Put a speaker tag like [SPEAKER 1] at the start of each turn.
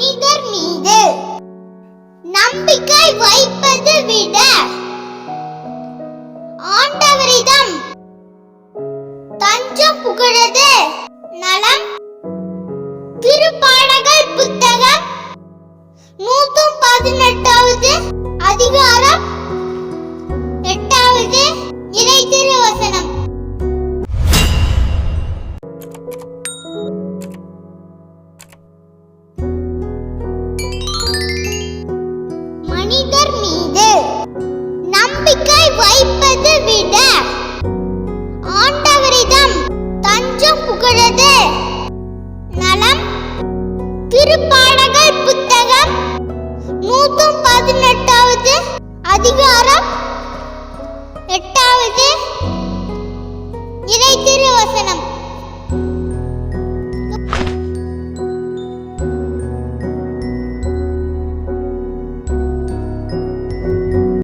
[SPEAKER 1] மனிதர் மீது. நம்பிக்கை வைப்பது விட ஆண்டவரிடம் தஞ்சம் புகழது நலம். திருப்பாடகர் புத்தகம் நூத்தும் பதினெட்டு நலம் திருப்பாடக